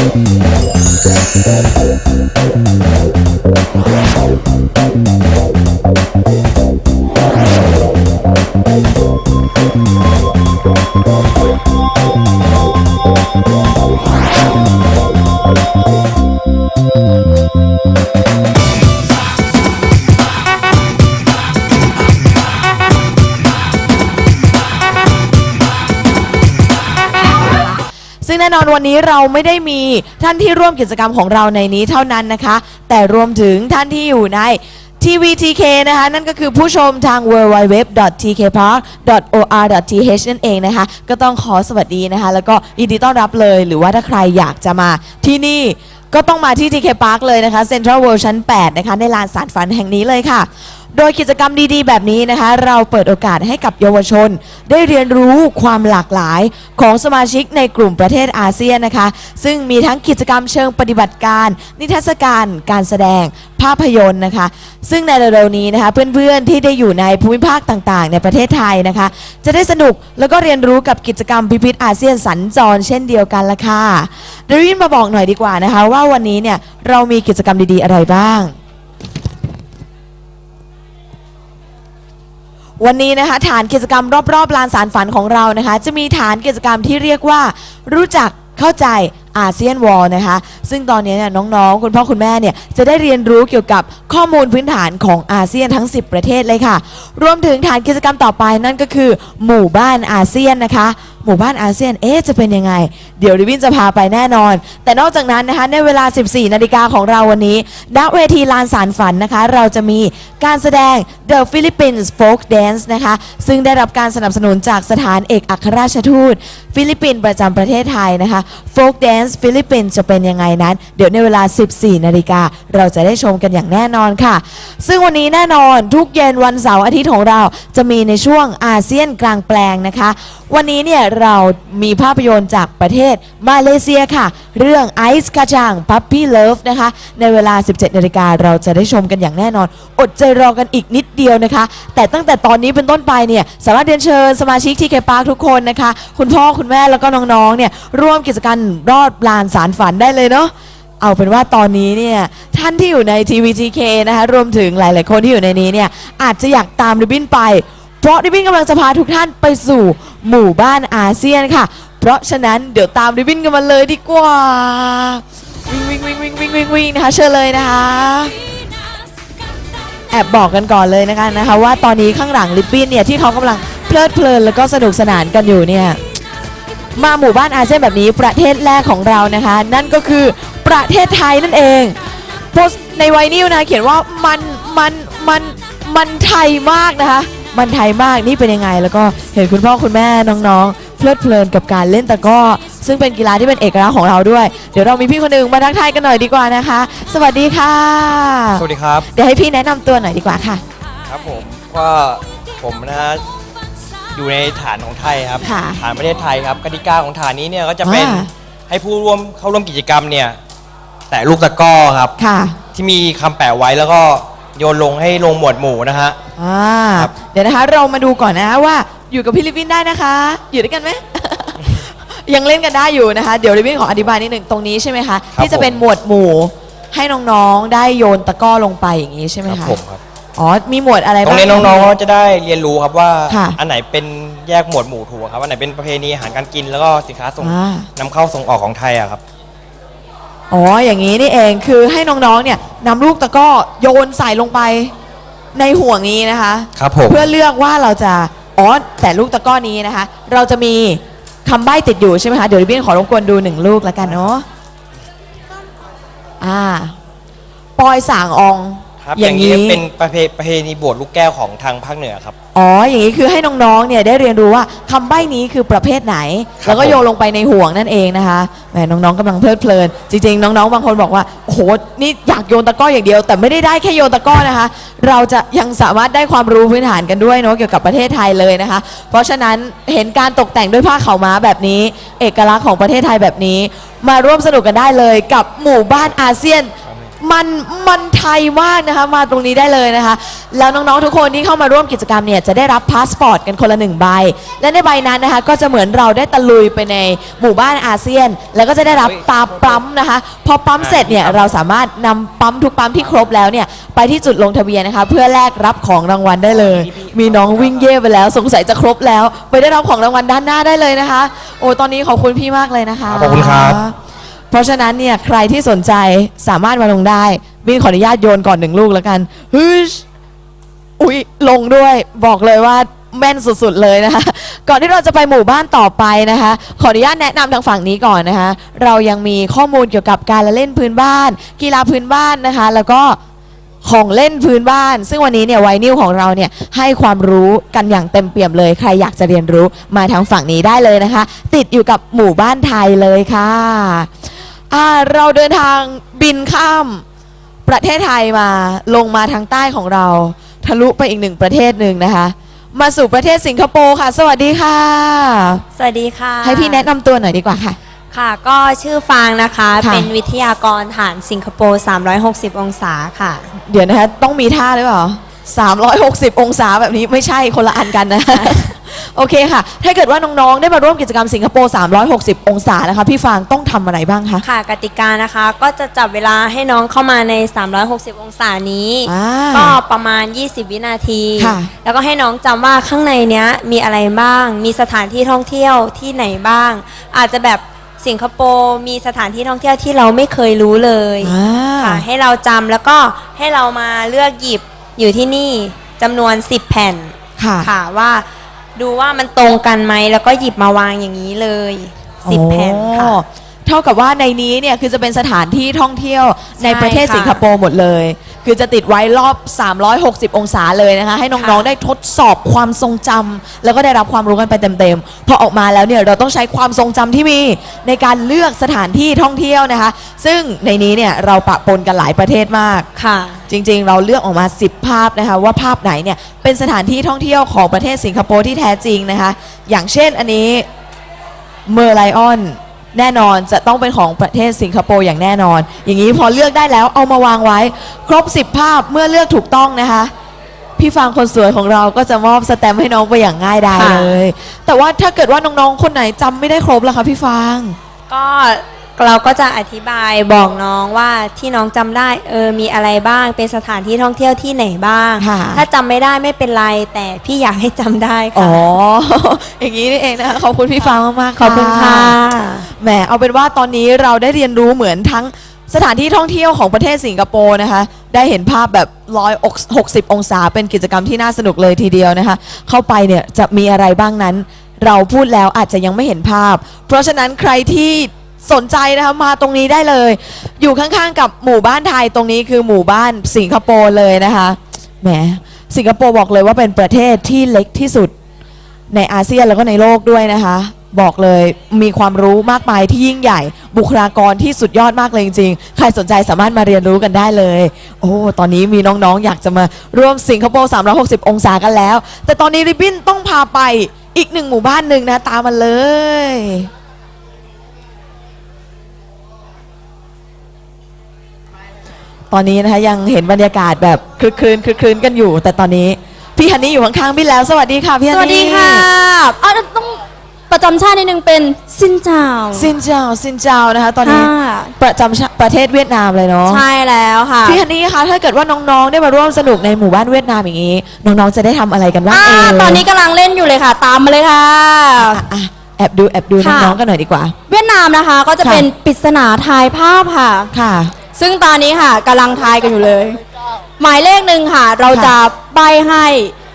ซึ่ง น่นอนวันนี้เราไม่ได้มีท่านที่ร่วมกิจกรรมของเราในนี้เท่านั้นนะคะ แต่รวมถึงท่านที่อยู่ใน TVTK นะคะ นั่นก็คือผู้ชมทาง www.tkpark.or.th นั่นเองนะคะ ก็ต้องขอสวัสดีนะคะ แล้วก็ยินดีต้อนรับเลย หรือว่าถ้าใครอยากจะมาที่นี่ก็ต้องมาที่ TK Park เลยนะคะ Central World ชั้น 8 นะคะ ในลานสารฝันแห่งนี้เลยค่ะ โดยกิจกรรมดีๆ แบบนี้นะคะ เราเปิดโอกาสให้กับเยาวชน ได้เรียนรู้ความหลากหลายของสมาชิกในกลุ่มประเทศอาเซียนนะคะ ซึ่งมีทั้งกิจกรรมเชิงปฏิบัติการ นิทรรศการ การแสดง ภาพยนตร์นะคะ ซึ่งในเร็วๆนี้นะคะ เพื่อนๆ ที่ได้อยู่ในภูมิภาคต่างๆ ในประเทศไทยนะคะ จะได้สนุกแล้วก็เรียนรู้กับกิจกรรมพิพิธอาเซียนสัญจรเช่นเดียวกันละค่ะเดวินมาบอกหน่อยดีกว่านะคะ ว่าวันนี้เนี่ยเรามีกิจกรรมดีๆ อะไรบ้าง วันนี้นะคะฐานกิจกรรมรอบๆลานสารฝันของเรานะคะ จะมีฐานกิจกรรมที่เรียกว่า รู้จักเข้าใจอาเซียนวอลนะคะ ซึ่งตอนนี้เนี่ยน้องๆ คุณพ่อคุณแม่เนี่ยจะได้เรียนรู้เกี่ยวกับข้อมูลพื้นฐานของอาเซียนทั้ง 10 ประเทศเลยค่ะ รวมถึงฐานกิจกรรมต่อไปนั่นก็คือ หมู่บ้านอาเซียนนะคะหมู่บ้านอาเซียน เอ๊ะ จะเป็นยังไง เดี๋ยวดิวินจะพาไปแน่นอน แต่นอกจากนั้นนะคะ ในเวลา 14 นาฬิกาของเราวันนี้ณเวทีลานสารฝันนะคะ เราจะมีการแสดง The Philippines Folk Dance นะคะ ซึ่งได้รับการสนับสนุนจากสถานเอกอัครราชทูต ฟิลิปปินส์ประจำประเทศไทยนะคะ Folk Dance ฟิลิปปินส์จะเป็นยังไงนั้น เดี๋ยวในเวลา 14 นาฬิกาเราจะได้ชมกันอย่างแน่นอนค่ะ ซึ่งวันนี้แน่นอนทุกเย็นวันเสาร์อาทิตย์ของเราจะมีในช่วงอาเซียนกลางแปลงนะคะ วันนี้เนี่ยเรามีภาพยนตร์จากประเทศมาเลเซียค่ะ เรื่อง Ice กระจ่าง Puppy Love นะคะ ในเวลา 17นาฬิกาเราจะได้ชมกันอย่างแน่นอน อดใจรอกันอีกนิดเดียวนะคะ แต่ตั้งแต่ตอนนี้เป็นต้นไปเนี่ยสามารถเรียนเชิญสมาชิกที่เคปาร์คทุกคนนะคะ คุณพ่อคุณแม่แล้วก็น้องๆเนี่ยร่วมกิจกรรมรอดลานสารฝันได้เลยเนาะเอาเป็นว่าตอนนี้เนี่ยท่านที่อยู่ใน TVTK นะคะรวมถึงหลาย ๆ คนที่อยู่ในนี้เนี่ยอาจจะอยากตามริบบิ้นไป เพราะริบบิ้นกำลังจะพาทุกท่านไปสู่ หมู่บ้านอาเซียนค่ะ เพราะฉะนั้นเดี๋ยวตามริบบิ้นกันมาเลยดีกว่า วิ่งวิ่งวิ่งวิ่งวิ่งวิ่งวิ่งนะคะเชิญเลยนะคะ แอบบอกกันก่อนเลยนะคะนะคะ ว่าตอนนี้ข้างหลังริบบิ้นเนี่ยที่เขากำลังเพลิดเพลินแล้วก็สนุกสนานกันอยู่เนี่ยมาหมู่บ้านอาเซียนแบบนี้ประเทศแรกของเรานะคะ นั่นก็คือประเทศไทยนั่นเองโพสในไวนิวนะเขียนว่ามันมันมันมันไทยมากนะคะ มันไทยมากนี่เป็นยังไง แล้วก็เห็นคุณพ่อคุณแม่น้องๆ เพลิดเพลินกับการเล่นตะกร้อ ซึ่งเป็นกีฬาที่เป็นเอกลักษณ์ของเราด้วย เดี๋ยวเรามีพี่คนหนึ่งมาทักทายกันหน่อยดีกว่านะคะ สวัสดีค่ะ สวัสดีครับ เดี๋ยวให้พี่แนะนำตัวหน่อยดีกว่าค่ะ ครับผมก็ผมนะฮะอยู่ในฐานของไทยครับค่ะฐานประเทศไทยครับกติกาของฐานนี้เนี่ยก็จะเป็นอ่า ให้ผู้ร่วมเข้าร่วมกิจกรรมเนี่ย แต่ลูกตะกร้อครับ ค่ะ ที่มีคำแปะไว้แล้วก็ โยนลงให้ลงหมวดหมู่นะฮะ อ่าครับเดี๋ยวนะคะเรามาดูก่อนนะว่าอยู่กับพี่ลิฟวินได้นะคะ อยู่ด้วยกันไหม ยังเล่นกันได้อยู่นะคะ เดี๋ยวลิฟวินขออธิบายนิดหนึ่งตรงนี้ใช่ไหมคะครับที่จะเป็นหมวดหมู่ให้น้องๆได้โยนตะกร้อลงไปอย่างนี้ใช่ไหมครับคะผมครับ อ๋อมีหมวดอะไรตรบ้างง นี้น้องๆก็จะได้เรียนรู้ครับว่า ค่ะ อันไหนเป็นแยกหมวดหมู่ถูกครับ อันไหนเป็นประเพณีอาหารการกินแล้วก็สินค้าส่งอ่านำเข้าส่งออกของไทยอะครับ อ๋อ อย่างนี้นี่เอง คือให้น้องๆ เนี่ยนำลูกตะกร้อโยนใส่ลงไปในห่วงนี้นะคะ ครับผม เพื่อเลือกว่าเราจะ อ๋อ แต่ลูกตะกร้อนี้นะคะ เราจะมีคำใบ้ติดอยู่ใช่ไหมคะ เดี๋ยวริบบิ้นขอรบกวนดูหนึ่งลูกแล้วกันเนาะ อ่า ปอยสางอองครับออย่าย่างงนี้นี้เป็นประเพประเพณีบวชลูกแก้วของทางภาคเหนือครับ อ๋อ อย่างนี้คือให้น้องๆ เนี่ยได้เรียนรู้ว่าคำใบ้นี้คือประเภทไหน ครับแล้วก็ผมโยนลงไปในห่วงนั่นเองนะคะแหมน้องๆกำลังเพลิดเพลิน จริงๆ น้องๆ บางคนบอกว่าโอ้โหนี่อยากโยนตะกร้ออย่างเดียว แต่ไม่ได้ได้แค่โยนตะกร้อนะคะ เราจะยังสามารถได้ความรู้พื้นฐานกันด้วยเนาะเกี่ยวกับประเทศไทยเลยนะคะ เพราะฉะนั้นเห็นการตกแต่งด้วยผ้าขาวม้าแบบนี้ เอกลักษณ์ของประเทศไทยแบบนี้ มาร่วมสนุกกันได้เลยกับหมู่บ้านอาเซียน มันมันไทยมากนะคะมาตรงนี้ได้เลยนะคะ แล้วน้องๆทุกคนที่เข้ามาร่วมกิจกรรมเนี่ยจะได้รับพาสปอร์ตกันคนละหนึ่งใบ และในใบนั้นนะคะก็จะเหมือนเราได้ตะลุยไปในหมู่บ้านอาเซียน แล้วก็จะได้รับตาปั๊มนะคะ พอปั๊มเสร็จเนี่ยเราสามารถนำปั๊มทุกปั๊มที่ครบแล้วเนี่ยไปที่จุดลงทะเบียนนะคะ เพื่อแลกรับของรางวัลได้เลย มีน้องวิ่งเย่ไปแล้ว สงสัยจะครบแล้ว ไปได้รับของรางวัลด้านหน้าได้เลยนะคะ โอ้ตอนนี้ขอบคุณพี่มากเลยนะคะ ขอบคุณครับ เพราะฉะนั้นเนี่ยใครที่สนใจสามารถมาลงได้บินขออนุญาตโยนก่อนหนึ่งลูกแล้วกันฮึชอุ๊ยลงด้วยบอกเลยว่าแม่นสุดๆเลยนะคะ ก่อนที่เราจะไปหมู่บ้านต่อไปนะคะ ขออนุญาตแนะนำทางฝั่งนี้ก่อนนะคะ เรายังมีข้อมูลเกี่ยวกับการละเล่นพื้นบ้าน กีฬาพื้นบ้านนะคะ แล้วก็ของเล่นพื้นบ้าน ซึ่งวันนี้เนี่ยไวนิวของเราเนี่ยให้ความรู้กันอย่างเต็มเปี่ยมเลย ใครอยากจะเรียนรู้มาทางฝั่งนี้ได้เลยนะคะ ติดอยู่กับหมู่บ้านไทยเลยค่ะ อ่าเราเดินทางบินข้ามประเทศไทยมาลงมาทางใต้ของเรา ทะลุไปอีกหนึ่งประเทศหนึ่งนะคะ มาสู่ประเทศสิงคโปร์ค่ะ สวัสดีค่ะ สวัสดีค่ะให้พี่แนะนำตัวหน่อยดีกว่าค่ะ ค่ะ ก็ชื่อฟางนะคะ ค่ะ เป็นวิทยากรฐานสิงคโปร์ 360 องศาค่ะ เดี๋ยวนะคะ ต้องมีท่าหรือเปล่า360 องศาแบบนี้ไม่ใช่คนละอันกันนะ โอเคค่ะ ถ้าเกิดว่าน้อง ๆ ได้มาร่วมกิจกรรมสิงคโปร์ 360 องศานะคะ พี่ฟางต้องทำอะไรบ้างคะ ค่ะกติกานะคะก็จะจับเวลาให้น้องเข้ามาใน 360 องศานี้ อ่าก็ประมาณ 20 วินาที ค่ะ แล้วก็ให้น้องจำว่าข้างในเนี้ยมีอะไรบ้าง มีสถานที่ท่องเที่ยวที่ไหนบ้าง อาจจะแบบสิงคโปร์มีสถานที่ท่องเที่ยวที่เราไม่เคยรู้เลยอ่าค่ะให้เราจำแล้วก็ให้เรามาเลือกหยิบอยู่ที่นี่จำนวน 10 แผ่น ค่ะ ค่ะว่า ดูว่ามันตรงกันไหมแล้วก็หยิบมาวางอย่างนี้เลย10แผ่นค่ะอ๋อเท่ากับว่าในนี้เนี่ยคือจะเป็นสถานที่ท่องเที่ยวในใช่ประเทศค่ะ สิงคโปร์หมดเลย คือจะติดไว้รอบ 360 องศาเลยนะคะ ให้น้องค่ะๆได้ทดสอบความทรงจำแล้วก็ได้รับความรู้กันไปเต็มๆ พอออกมาแล้วเนี่ยเราต้องใช้ความทรงจำที่มีในการเลือกสถานที่ท่องเที่ยวนะคะ ซึ่งในนี้เนี่ยเราปะปนกันหลายประเทศมาก ค่ะ จริงๆ เราเลือกออกมา 10 ภาพนะคะว่าภาพไหนเนี่ยเป็นสถานที่ท่องเที่ยวของประเทศสิงคโปร์ที่แท้จริงนะคะ อย่างเช่นอันนี้เมอร์ไลออน แน่นอนจะต้องเป็นของประเทศสิงคโปร์อย่างแน่นอน อย่างนี้พอเลือกได้แล้วเอามาวางไว้ ครบ 10 ภาพเมื่อเลือกถูกต้องนะคะ พี่ฟางคนสวยของเราก็จะมอบสแตมป์ให้น้องไปอย่างง่ายดายค่ะเลย แต่ว่าถ้าเกิดว่าน้องๆคนไหนจำไม่ได้ครบล่ะคะพี่ฟาง ก็ เราก็จะอธิบายบอกน้องว่าที่น้องจำได้เออมีอะไรบ้างเป็นสถานที่ท่องเที่ยวที่ไหนบ้าง ค่ะ ถ้าจำไม่ได้ไม่เป็นไร แต่พี่อยากให้จำได้อ๋ค่ะอ อย่างนี้นี่เองนะคะขอบคุณพี่ฟางมากๆขอบคุณค่ะ แหมเอาเป็นว่าตอนนี้เราได้เรียนรู้เหมือนทั้งสถานที่ท่องเที่ยวของประเทศสิงคโปร์นะคะ ได้เห็นภาพแบบ160องศาเป็นกิจกรรมที่น่าสนุกเลยทีเดียวนะคะ เข้าไปเนี่ยจะมีอะไรบ้างนั้น เราพูดแล้วอาจจะยังไม่เห็นภาพ เพราะฉะนั้นใครที่ สนใจนะคะมาตรงนี้ได้เลย อยู่ข้างๆกับหมู่บ้านไทยตรงนี้คือหมู่บ้านสิงคโปร์เลยนะคะแหมสิงคโปร์บอกเลยว่าเป็นประเทศที่เล็กที่สุดในอาเซียนแล้วก็ในโลกด้วยนะคะ บอกเลยมีความรู้มากมายที่ยิ่งใหญ่ บุคลากรที่สุดยอดมากเลยจริงๆ ใครสนใจสามารถมาเรียนรู้กันได้เลย โอ้ตอนนี้มีน้องๆอยากจะมาร่วมสิงคโปร์360 องศากันแล้ว แต่ตอนนี้ริบบิ้นต้องพาไปอีกหนึ่งหมู่บ้านหนึ่งนะตามมาเลย ตอนนี้นะคะยังเห็นบรรยากาศแบบคลึกคลืนคลึกคลืนกันอยู่ แต่ตอนนี้พี่ฮันนี่อยู่ข้างๆบิ้นแล้ว สวัสดีค่ะพี่ฮันสนี่วัสดีค่ะอะต้องประจำชาตินิดนึงเป็นซินเจ้า ซินเจ้าซินเจ้านะคะ ตอนนี้ค่ะ ประจำชาประเทศเวียดนามเลยเนาะใช่แล้วค่ะ พี่ฮันนี่คะถ้าเกิดว่าน้องๆได้มาร่วมสนุกในหมู่บ้านเวียดนามอย่างนี้ น้องๆจะได้ทำอะไรกันบ้างอ่า เอ่ยตอนนี้กำลังเล่นอยู่เลยค่ะ ตามมาเลยค่ะ อะอะแอบดูแอบดูค่ะ น้องๆกันหน่อยดีกว่า เวียดนามนะคะก็จะค่ะ เป็นปริศนาทายภาพค่ะ ค่ะ ซึ่งตอนนี้ค่ะกำลังทายกันอยู่เลย หมายเลขหนึ่งค่ะ เราจะใบให้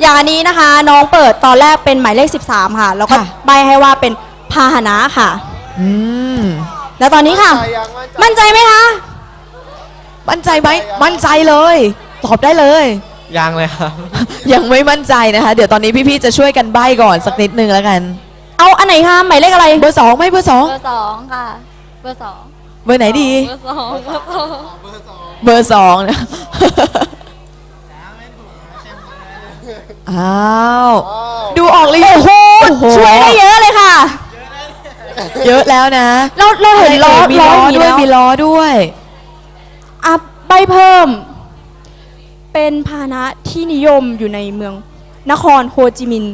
อย่างอันนี้นะคะ น้องเปิดตอนแรกเป็นหมายเลข 13 ค่ะ แล้วก็ค่ะ ใบให้ว่าเป็นพาหนะค่ะ อืมแล้วตอนนี้ค่ะ มั่นใจไหมคะ มั่นใจไหมมั่นใจเลย ตอบได้เลย ยังเลยครับ ยังไม่มั่นใจนะคะ เดี๋ยวตอนนี้พี่ๆจะช่วยกันใบ้ก่อนสักนิดนึงแล้วกัน เอาอันไหนคะหมายเลขอะไรเบอร์สองไหม่เบอร์สอง เบอร์สองค่ะ เบอร์สอง เบอร์ไหนดีเบอร์สองเบอร์สองเบอร์สองนะอ้าวดูออกเลยโอ้โหช่วยได้เยอะเลยค่ะ เยอะแล้วนะ เราเราเห็นล้อมีล้ออางด้วยนี้มีแล้ล้อด้วยอะใบใบเพิ่ม เป็นพาหนะที่นิยมอยู่ในเมืองนครโฮจิมินห์